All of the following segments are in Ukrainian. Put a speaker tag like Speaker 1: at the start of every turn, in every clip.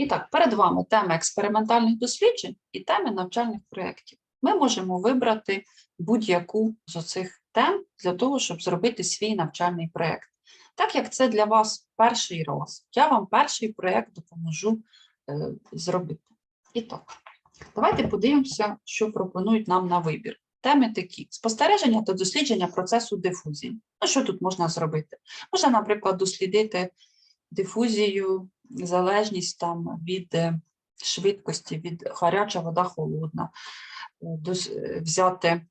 Speaker 1: І так, перед вами тема експериментальних досліджень і теми навчальних проєктів. Ми можемо вибрати будь-яку з оцих тем для того, щоб зробити свій навчальний проєкт. Так як це для вас перший раз, я вам перший проєкт допоможу е, зробити. І так, давайте подивимося, що пропонують нам на вибір. Теми такі: спостереження та дослідження процесу дифузії. Ну, що тут можна зробити? Можна, наприклад, дослідити дифузію, залежність там від е, швидкості, від гаряча вода холодна, Е, е, взяти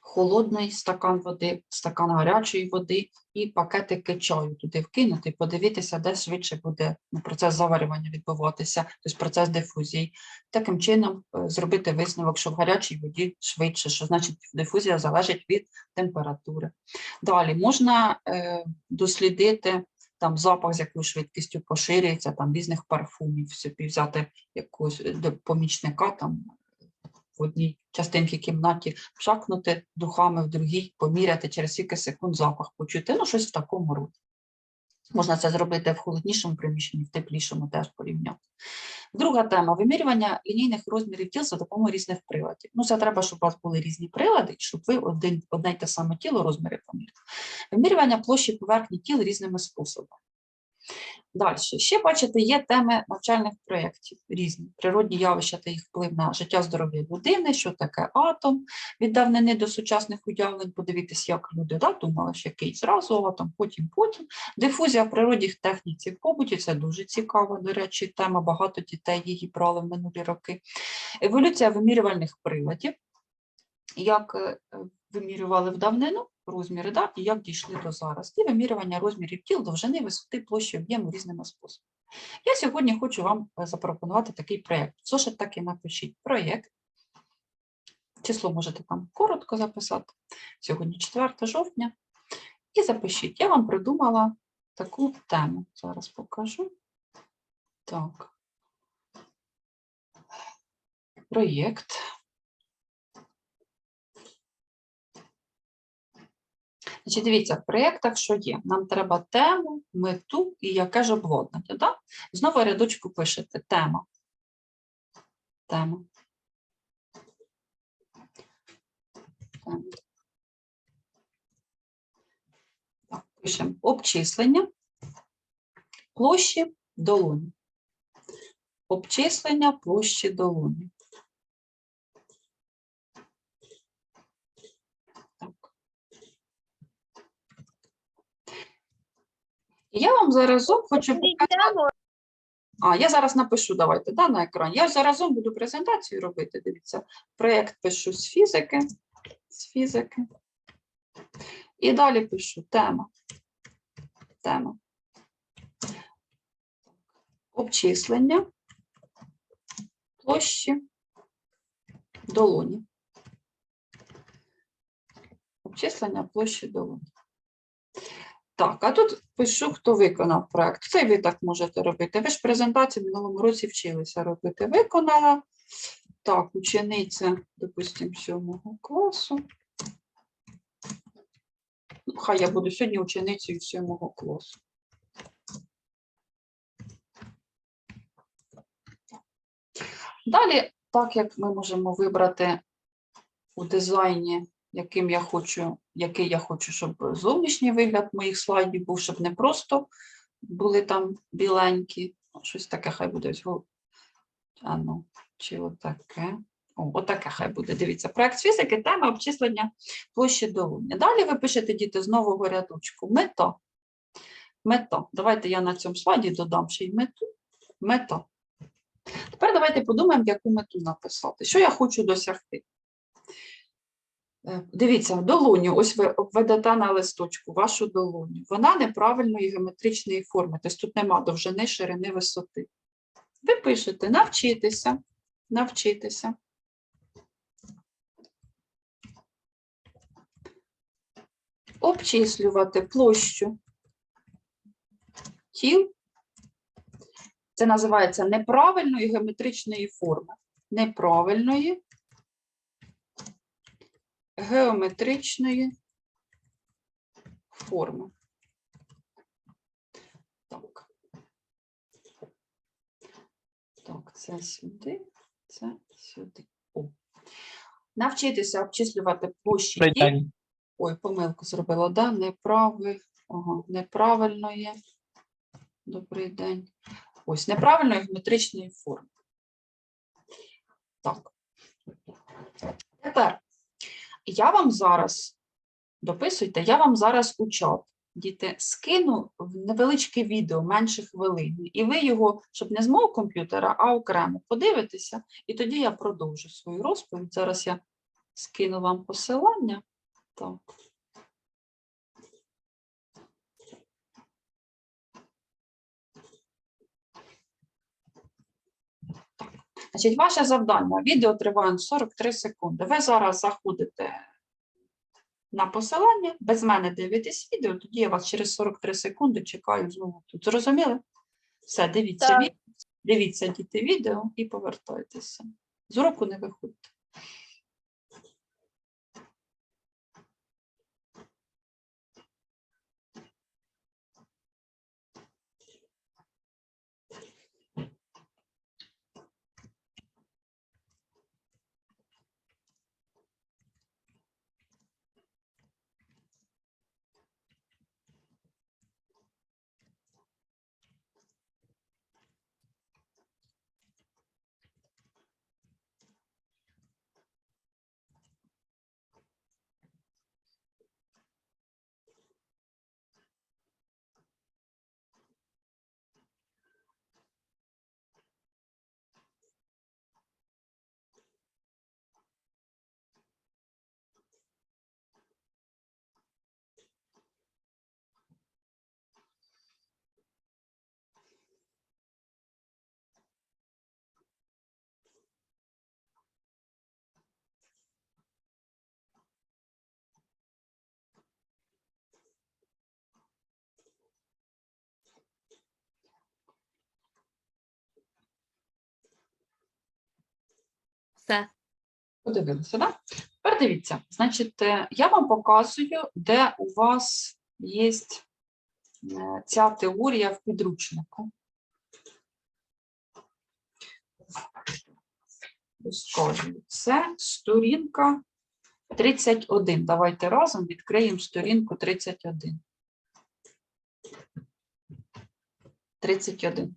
Speaker 1: холодний стакан води, стакан гарячої води і пакетики чаю туди вкинути, подивитися, де швидше буде ну, процес заварювання відбуватися, тобто процес дифузії. Таким чином зробити висновок, що в гарячій воді швидше, що значить дифузія залежить від температури. Далі можна дослідити там запах, з якою швидкістю поширюється, там різних парфумів, собі взяти якогось е, помічника там в одній частинці кімнаті, шакнути духами в другій, поміряти через скільки секунд запах почути, ну щось в такому роді. Можна це зробити в холоднішому приміщенні, в теплішому теж порівняти. Друга тема вимірювання лінійних розмірів тіл за допомогою різних приладів. Ну, це треба, щоб у вас були різні прилади, щоб ви один, одне й те саме тіло розміри поміряли. Вимірювання площі поверхні тіл різними способами. Далі, ще бачите, є теми навчальних проєктів різні. Природні явища та їх вплив на життя здоров'я людини, що таке атом, від давнини до сучасних уявлень, подивитися, як люди да, думали, що який зразу атом, потім потім. Дифузія в природі в техніці в побуті, це дуже цікава, до речі, тема, багато дітей її брали в минулі роки. Еволюція вимірювальних приладів, як е, вимірювали в давнину, розміри, да, і як дійшли до зараз. І вимірювання розмірів тіл, довжини, висоти, площі, об'єму різними способами. Я сьогодні хочу вам е, запропонувати такий проєкт. Зошит так і напишіть. Проєкт. Число можете там коротко записати. Сьогодні 4 жовтня. І запишіть. Я вам придумала таку тему. Зараз покажу. Так. Проєкт. Значить, дивіться, в проєктах що є? Нам треба тему, мету і яке ж обладнання. Да? Знову рядочку пишете тема. Тема. Пишемо обчислення площі долоні. Обчислення площі долоні. Я вам заразом хочу показати. А, я зараз напишу, давайте, да, на екрані. Я заразом буду презентацію робити. Дивіться, проєкт пишу з фізики. З фізики. І далі пишу тема. Тема. Обчислення площі долоні. Обчислення площі долоні. Так, а тут пишу, хто виконав проект. Це ви так можете робити. Ви ж презентацію в минулому році вчилися робити. Виконала. Так, учениця, допустимо, сьомого класу. Ну, Хай я буду сьогодні ученицею сьомого класу. Далі, так як ми можемо вибрати у дизайні, яким я хочу, який я хочу, щоб зовнішній вигляд моїх слайдів був, щоб не просто були там біленькі, щось таке хай буде. А ну, чи отаке. О, отаке хай буде. Дивіться, проект фізики, тема обчислення площі долоні. Далі ви пишете, діти, з нового рядочку. Мета. Мета. Давайте я на цьому слайді додам ще й мету. Мета. Тепер давайте подумаємо, яку мету написати. Що я хочу досягти? Е, Дивіться, долоню, ось ви обведете на листочку вашу долоню. Вона неправильної геометричної форми, тобто тут нема довжини, ширини, висоти. Ви пишете навчитися, навчитися. Обчислювати площу тіл. Це називається неправильної геометричної форми. Неправильної геометричної форми. Так. так Це сюди, це сюди. О. Навчитися обчислювати площі. Ой, помилку зробила, да? Неправи... ага, неправильно є. Добрий день. Ось, неправильної геометричної форми. Так. Тепер я вам зараз, дописуйте, я вам зараз у чат, діти, скину в невеличке відео, менше хвилини, і ви його, щоб не з мого комп'ютера, а окремо подивитеся, і тоді я продовжу свою розповідь. Зараз я скину вам посилання. Так. Значить, ваше завдання. Відео триває 43 секунди. Ви зараз заходите на посилання, без мене дивитесь відео, тоді я вас через 43 секунди чекаю знову тут. Зрозуміли? Все, дивіться відео, дивіться діти відео і повертайтеся. З уроку не виходьте.
Speaker 2: Все.
Speaker 1: Подивилися, так? Тепер дивіться, значить, е, я вам показую, де у вас є ця теорія в підручнику. Розкажу. Це сторінка 31. Давайте разом відкриємо сторінку 31. 31.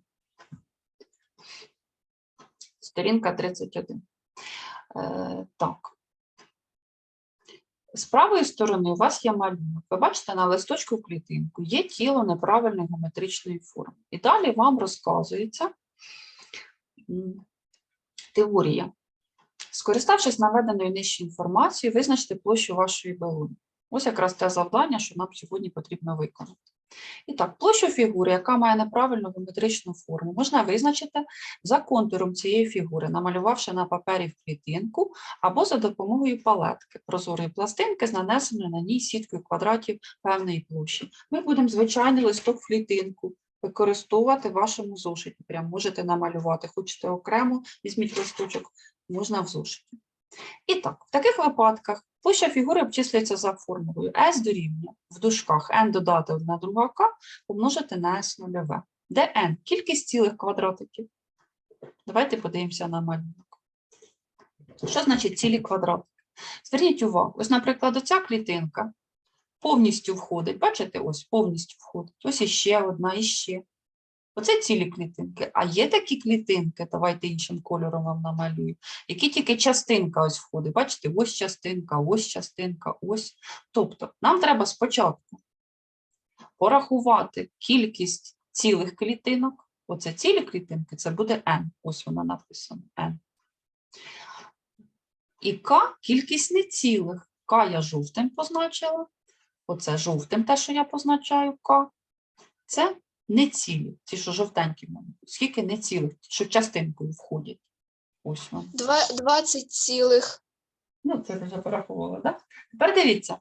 Speaker 1: Сторінка 31. Е, так. З правої сторони у вас є малюнок. Ви бачите на листочку клітинку є тіло неправильної геометричної форми. І далі вам розказується теорія. Скориставшись наведеною нижче інформацією, визначте площу вашої балони. Ось якраз те завдання, що нам сьогодні потрібно виконати. І так, площу фігури, яка має неправильну геометричну форму, можна визначити за контуром цієї фігури, намалювавши на папері в клітинку або за допомогою палетки прозорої пластинки з нанесеною на ній сіткою квадратів певної площі. Ми будемо звичайний листок в клітинку використовувати в вашому зошиті. Прям можете намалювати. Хочете окремо, візьміть листочок, можна в зошиті. І так, в таких випадках площа фігури обчислюється за формулою S дорівнює в дужках n додати 1 друга k помножити на S нульове, де n – кількість цілих квадратиків. Давайте подивимося на малюнок. Що значить цілі квадратики? Зверніть увагу, ось, наприклад, оця клітинка повністю входить. Бачите, ось повністю входить. Ось іще одна, іще. Оце цілі клітинки. А є такі клітинки, давайте іншим кольором вам намалюю, які тільки частинка ось входить. Бачите, ось частинка, ось частинка, ось. Тобто нам треба спочатку порахувати кількість цілих клітинок. Оце цілі клітинки, це буде n. Ось вона написана n. І k – кількість нецілих. К я жовтим позначила. Оце жовтим те, що я позначаю К. Це нецілі, ті, що жовтенькі в мене. Скільки нецілих, що частинкою входять. Ось.
Speaker 2: Два- 20 цілих.
Speaker 1: Ну, це вже порахували, так? Тепер дивіться.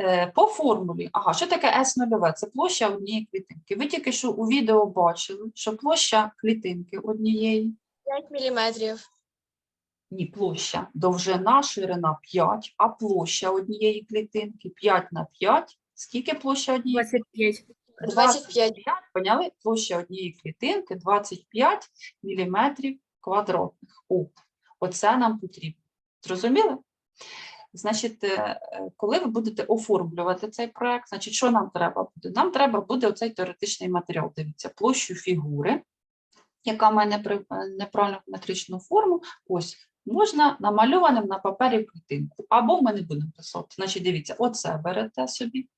Speaker 1: Е, По формулі, ага, що таке S нульове? Це площа однієї клітинки. Ви тільки що у відео бачили, що площа клітинки однієї,
Speaker 2: 5 міліметрів.
Speaker 1: ні, площа, довжина, ширина 5, а площа однієї клітинки 5 на 5. Скільки площа однієї
Speaker 3: 25.
Speaker 2: 25.
Speaker 1: поняли? Площа однієї клітинки 25 міліметрів квадратних. О, оце нам потрібно. Зрозуміли? Значить, е, коли ви будете оформлювати цей проект, значить, що нам треба буде? Нам треба буде оцей теоретичний матеріал. Дивіться, площу фігури, яка має е, неправильну метричну форму. Ось можна намальованим на папері клітинку, або ми не будемо писати. Значить, дивіться, оце берете собі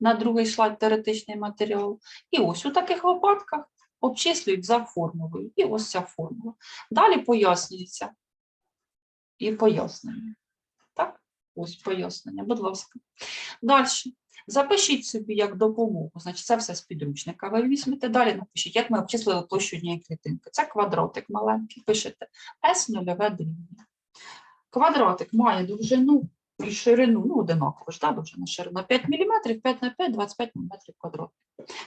Speaker 1: на другий слайд теоретичний матеріал. І ось у таких випадках обчислюють за формулою. І ось ця формула. Далі пояснюється і пояснення. Так? Ось пояснення, будь ласка. Далі. Запишіть собі як допомогу. Значить, це все з підручника. Ви візьмете. Далі напишіть, як ми обчислили площу однієї клітинки. Це квадратик маленький. Пишете S нульове дорівнює. Квадратик має довжину і ширину, ну, одинаково ж, да, довжина ширина 5 мм, 5 на 5, 25 мм квадратних.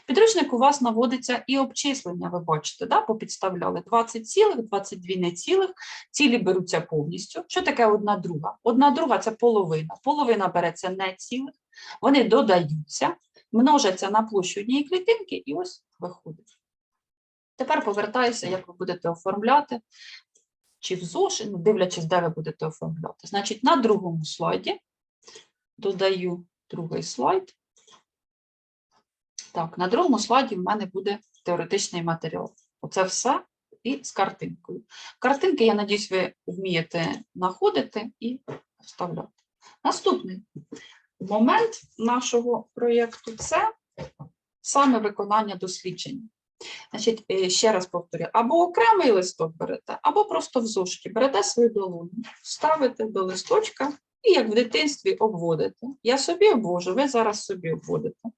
Speaker 1: Підручник у вас наводиться і обчислення, ви бачите, да, попідставляли 20 цілих, 22 не цілих, цілі беруться повністю. Що таке одна друга? Одна друга – це половина. Половина береться не цілих, вони додаються, множаться на площу однієї клітинки і ось виходить. Тепер повертаюся, як ви будете оформляти, чи в зошит, ну, дивлячись, де ви будете оформляти. Значить, на другому слайді додаю другий слайд. Так, на другому слайді в мене буде теоретичний матеріал. Оце все і з картинкою. Картинки, я надіюсь, ви вмієте знаходити і вставляти. Наступний момент нашого проєкту це саме виконання дослідження. Значить, е, ще раз повторю, або окремий листок берете, або просто в зошиті берете свою долоню, ставите до листочка і як в дитинстві обводите. Я собі обвожу, ви зараз собі обводите.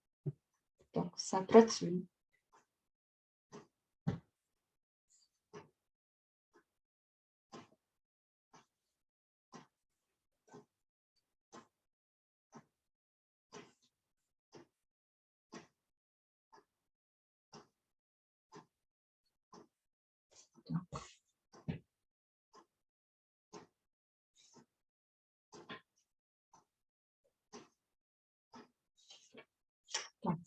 Speaker 1: Так, все, працює.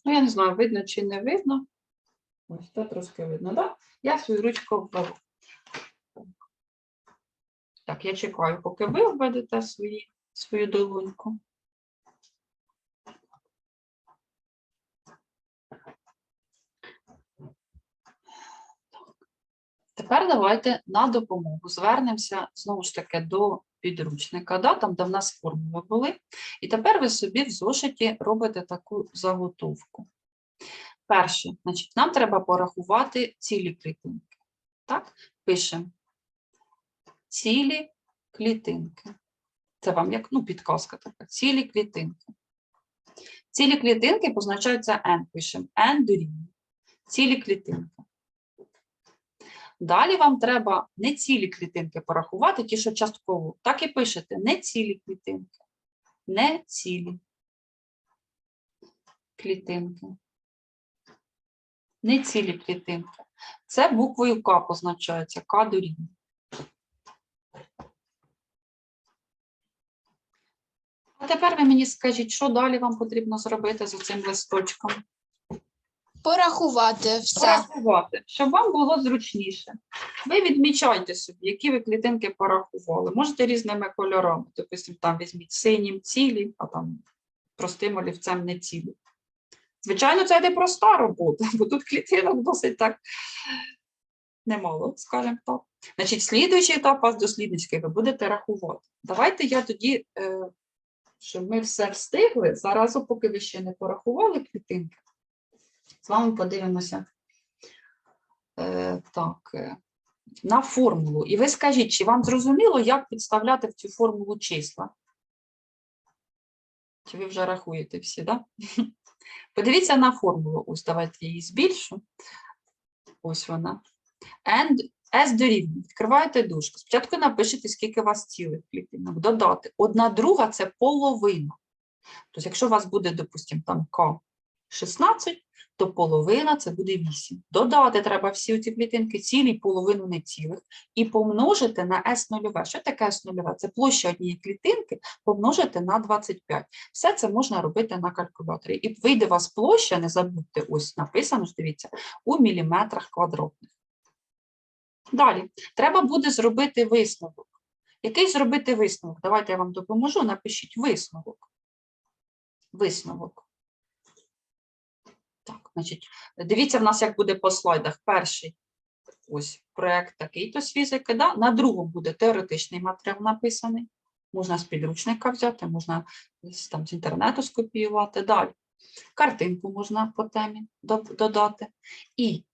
Speaker 1: Ну я не знаю, видно чи не видно. Ось це трошки видно, так? Я свою ручку введу. Так, я чекаю, поки ви введете свою долоньку. Тепер давайте на допомогу звернемося знову ж таки до підручника, да, там, де в нас формули були. І тепер ви собі в зошиті робите таку заготовку. Перше, значить, нам треба порахувати цілі клітинки. Так, пишемо цілі клітинки. Це вам як ну, підказка така. Цілі клітинки. Цілі клітинки позначаються n. Пишемо n дорівнює. Цілі клітинки. Далі вам треба не цілі клітинки порахувати, ті, що частково. Так і пишете не цілі клітинки. Не цілі клітинки. Не цілі клітинки. Це буквою К позначається, К дорівнює. А тепер ви мені скажіть, що далі вам потрібно зробити з цим листочком?
Speaker 2: Порахувати все.
Speaker 1: Порахувати, щоб вам було зручніше. Ви відмічайте собі, які ви клітинки порахували. Можете різними кольорами. Допустимо, там візьміть синім цілі, а там простим олівцем не цілі. Звичайно, це не проста робота, бо тут клітинок досить так немало, скажімо так. Значить, слідуючий етап вас дослідницький, ви будете рахувати. Давайте я тоді, е, щоб ми все встигли, зараз, поки ви ще не порахували клітинки, з вами подивимося е, так, е, на формулу. І ви скажіть, чи вам зрозуміло, як підставляти в цю формулу числа? Чи ви вже рахуєте всі, так? Да? Подивіться на формулу. Ось давайте її збільшу. Ось вона. And, S дорівнює. Відкриваєте дужку. Спочатку напишіть, скільки у вас цілих клітинок. Додати. Одна друга це половина. Тобто, якщо у вас буде, допустимо, там К 16, то половина це буде 8. Додати треба всі ці клітинки, цілі, половину не цілих, і помножити на S нульове. Що таке S нульове? Це площа однієї клітинки помножити на 25. Все це можна робити на калькуляторі. І вийде у вас площа, не забудьте, ось написано, дивіться, у міліметрах квадратних. Далі, треба буде зробити висновок. Який зробити висновок? Давайте я вам допоможу. Напишіть висновок. Висновок. Значить, дивіться, в нас як буде по слайдах. Перший ось проект такий-то з фізики. Да? На другому буде теоретичний матеріал написаний. Можна з підручника взяти, можна там, з інтернету скопіювати. Далі. Картинку можна по темі додати. І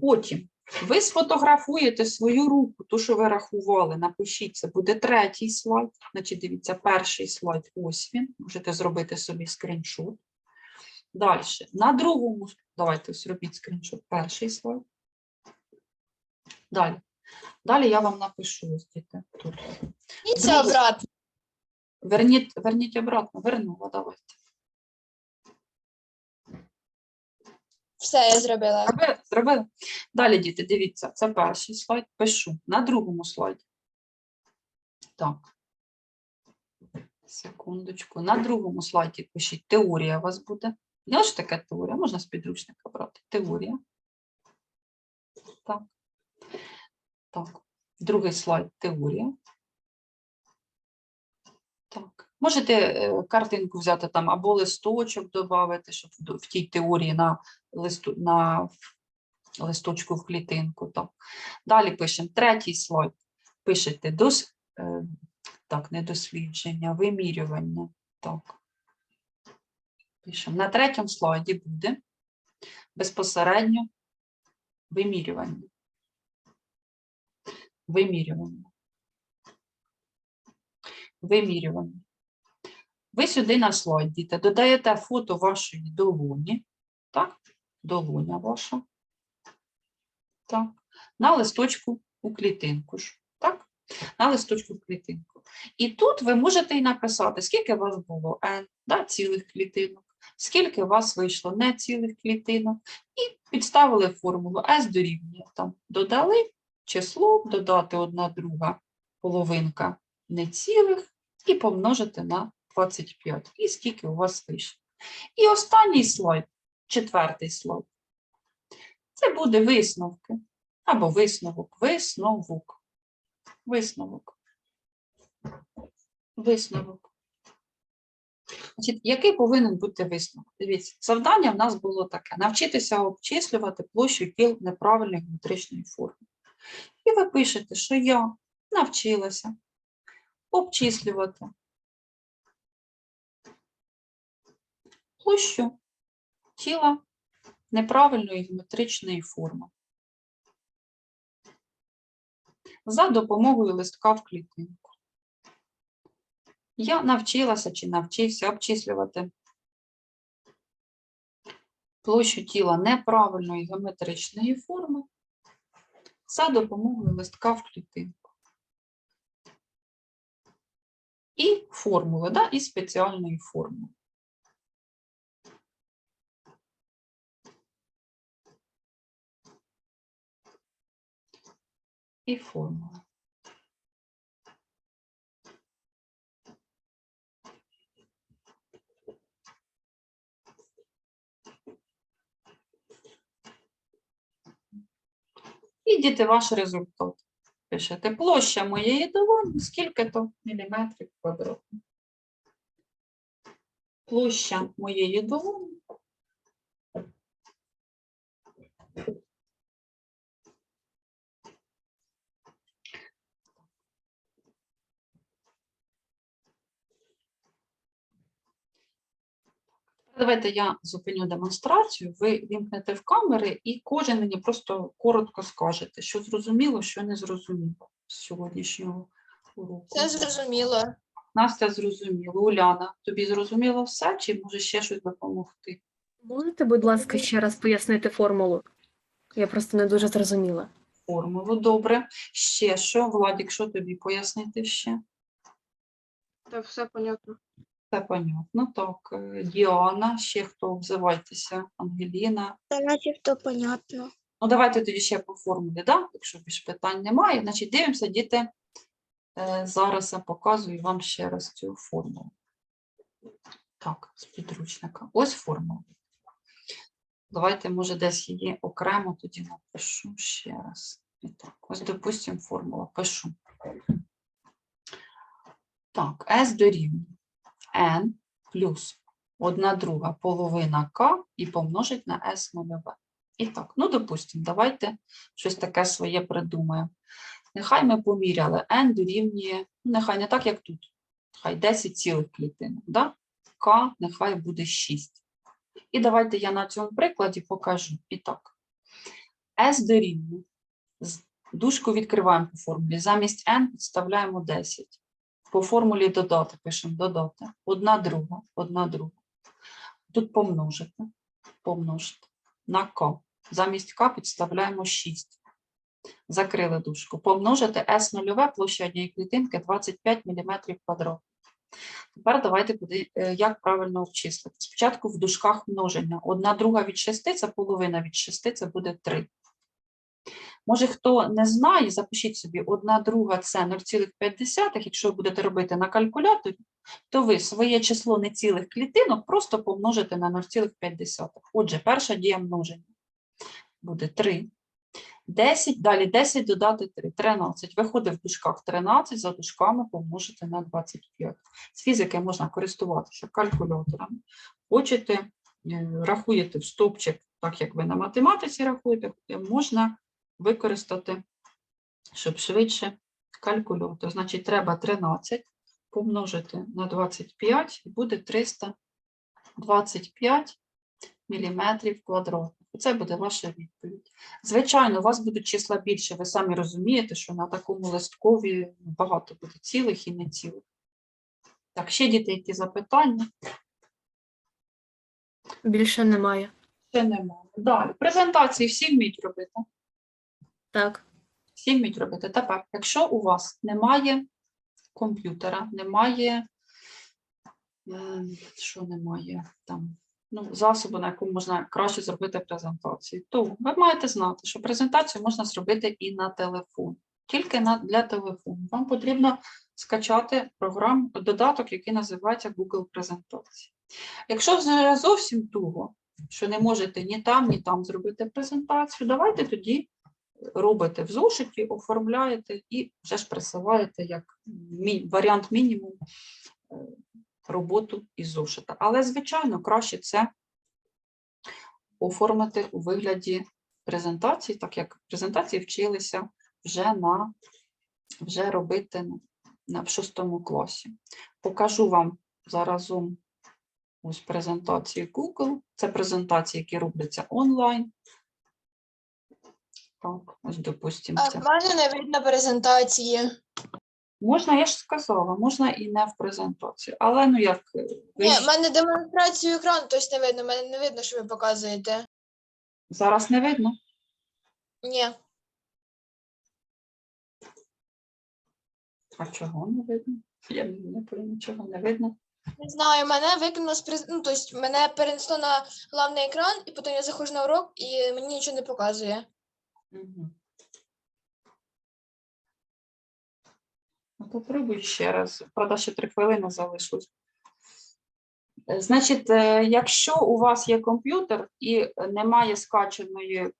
Speaker 1: потім ви сфотографуєте свою руку, ту, що ви рахували, напишіть, це буде третій слайд. Значить, дивіться, перший слайд, ось він. Можете зробити собі скріншот. Далі. На другому, давайте зробіть скріншот, перший слайд. Далі. Далі я вам напишу ось діти тут.
Speaker 2: І це обратно.
Speaker 1: Верніть, верніть обратно, вернула, давайте.
Speaker 2: Все я зробила.
Speaker 1: Зробили? Зробили? Далі, діти, дивіться, це перший слайд, пишу. На другому слайді. Так. Секундочку. На другому слайді пишіть теорія у вас буде. Я ж таке теорія, можна з підручника брати. Теорія. Так. Так. Другий слайд теорія. Так. Можете е, картинку взяти там або листочок додати, щоб в тій теорії на листу, на листочку в клітинку. Так. Далі пишемо третій слайд. Пишете дос, е, так, не дослідження, вимірювання. Так. Пишемо. На третьому слайді буде безпосередньо вимірювання. Вимірювання. Вимірювання. Ви сюди на слайд, діти, додаєте фото вашої долоні. Так, долоня ваша. Так. На листочку у клітинку ж. Так? На листочку в клітинку. І тут ви можете і написати, скільки у вас було N, да, цілих клітинок, скільки у вас вийшло не цілих клітинок, і підставили формулу S дорівнює. Там додали число, додати одна друга половинка нецілих і помножити на 25. І скільки у вас вийшло. І останній слайд четвертий слайд. Це буде висновки. Або висновок, висновок, висновок. Висновок. Значить, який повинен бути висновок? Дивіться, завдання в нас було таке: навчитися обчислювати площу тіл неправильної геометричної форми. І ви пишете, що я навчилася обчислювати площу тіла неправильної геометричної форми за допомогою листка в клітинку. Я навчилася чи навчився обчислювати площу тіла неправильної геометричної форми за допомогою листка в клітинку. І формули, да, і спеціальної формули. І формула. І діти ваш результат. Пишете площа моєї долоні, скільки то міліметрів квадратних. Площа моєї долоні. Давайте я зупиню демонстрацію, ви вімкнете в камери і кожен мені просто коротко скажете, що зрозуміло, що не зрозуміло з сьогоднішнього уроку.
Speaker 2: Це зрозуміло.
Speaker 1: Настя зрозуміла. Уляна, тобі зрозуміло все, чи може ще щось допомогти?
Speaker 4: Можете, будь ласка, ще раз пояснити формулу? Я просто не дуже зрозуміла.
Speaker 1: Формулу, добре. Ще що? Владік, що тобі пояснити ще?
Speaker 3: Та все понятно.
Speaker 1: Все понятно. Так, е, Діана, ще хто взивайтеся, Ангеліна.
Speaker 2: Та начебто понятно.
Speaker 1: Ну, давайте тоді ще по формулі, да? якщо більш питань немає. Значить, дивимося, діти. Е, Зараз я показую вам ще раз цю формулу. Так, з підручника. Ось формула. Давайте, може, десь її окремо тоді напишу ще раз. І так, ось, допустимо, формула пишу. Так, S дорівнює N плюс 1 друга половина К і помножить на S нульове. І так, ну, допустимо, давайте щось таке своє придумаємо. Нехай ми поміряли N дорівнює, ну, нехай не так, як тут. Хай 10 цілих клітинок, да? К нехай буде 6. І давайте я на цьому прикладі покажу. І так, S дорівнює. Дужку відкриваємо по формулі. Замість n підставляємо 10. По формулі додати пишемо додати. Одна друга, одна друга. Тут помножити. Помножити. На k. Замість k підставляємо 6. Закрили дужку. Помножити S нульове площа однієї клітинки 25 мм квадратних. Тепер давайте куди, е, як правильно обчислити. Спочатку в дужках множення. Одна друга від 6 – це половина від 6 – це буде 3. Може, хто не знає, запишіть собі, одна друга це 0,5, якщо ви будете робити на калькуляторі, то ви своє число нецілих клітинок просто помножите на 0,5. Отже, перша дія множення буде 3. 10, далі 10 додати 3, 13. Виходить в дужках 13, за дужками помножити на 25. З фізики можна користуватися калькуляторами. Хочете, е, рахуєте в стовпчик, так як ви на математиці рахуєте, можна використати, щоб швидше калькулятор. Значить, треба 13 помножити на 25 і буде 325 міліметрів квадратних. Це буде ваша відповідь. Звичайно, у вас будуть числа більше, ви самі розумієте, що на такому листкові багато буде цілих і нецілих. Так, ще діти, які запитання?
Speaker 4: Більше немає.
Speaker 1: Ще немає. Далі. Презентації всі вміють робити.
Speaker 4: Так.
Speaker 1: Всі вміють робити. Тепер, якщо у вас немає комп'ютера, немає, е, що немає там, ну, засобу, на якому можна краще зробити презентацію, то ви маєте знати, що презентацію можна зробити і на телефон, тільки на, для телефону. Вам потрібно скачати програму, додаток, який називається Google презентації. Якщо зовсім туго, що не можете ні там, ні там зробити презентацію, давайте тоді робите в зошиті, оформляєте і вже ж присилаєте як варіант мінімум е, роботу із зошита. Але, звичайно, краще це оформити у вигляді презентації, так як презентації вчилися вже на вже робити на в шостому класі. Покажу вам заразом ось презентації Google. Це презентації, які робляться онлайн. Так, ось допустимо.
Speaker 2: А в мене не видно презентації.
Speaker 1: Можна, я ж сказала, можна і не в презентації. Але ну як е, ви
Speaker 2: Ні, в мене демонстрацію екрану, тобто не видно. Мене не видно, що ви показуєте.
Speaker 1: зараз не видно.
Speaker 2: Ні.
Speaker 1: А чого не видно? Я не пойму, чого не видно.
Speaker 2: Не знаю, мене викинуло з през... ну, тобто мене перенесло на главний екран, і потім я заходжу на урок, і мені нічого не показує.
Speaker 1: Угу. Попробуй ще раз. Правда, ще три хвилини залишилось. Е, Значить, е, якщо у вас є комп'ютер і немає скачаної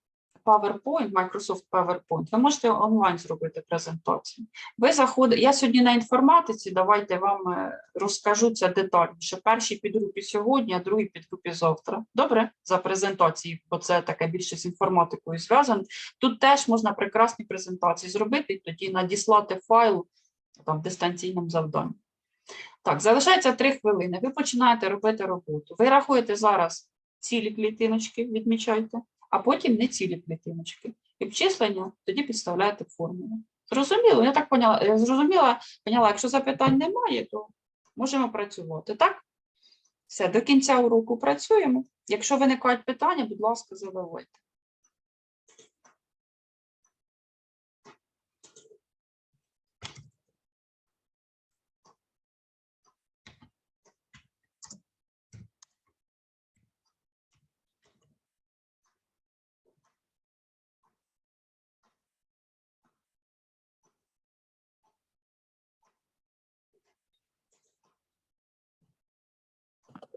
Speaker 1: PowerPoint, Microsoft PowerPoint, ви можете онлайн зробити презентацію. Ви заходите, я сьогодні на інформатиці, давайте вам е, розкажу це детальніше. Першій підгрупі сьогодні, а другій підгрупі завтра. Добре? За презентації, бо це таке більше з інформатикою зв'язане. Тут теж можна прекрасні презентації зробити тоді надіслати файл там, в дистанційному завданні. Так, залишається 3 хвилини. Ви починаєте робити роботу. Ви рахуєте зараз цілі клітиночки, відмічайте, а потім не цілі клітиночки. І обчислення тоді підставляєте формулу. Зрозуміло? Я так поняла, я зрозуміла, поняла, якщо запитань немає, то можемо працювати. Так? Все, до кінця уроку працюємо. Якщо виникають питання, будь ласка, задавайте.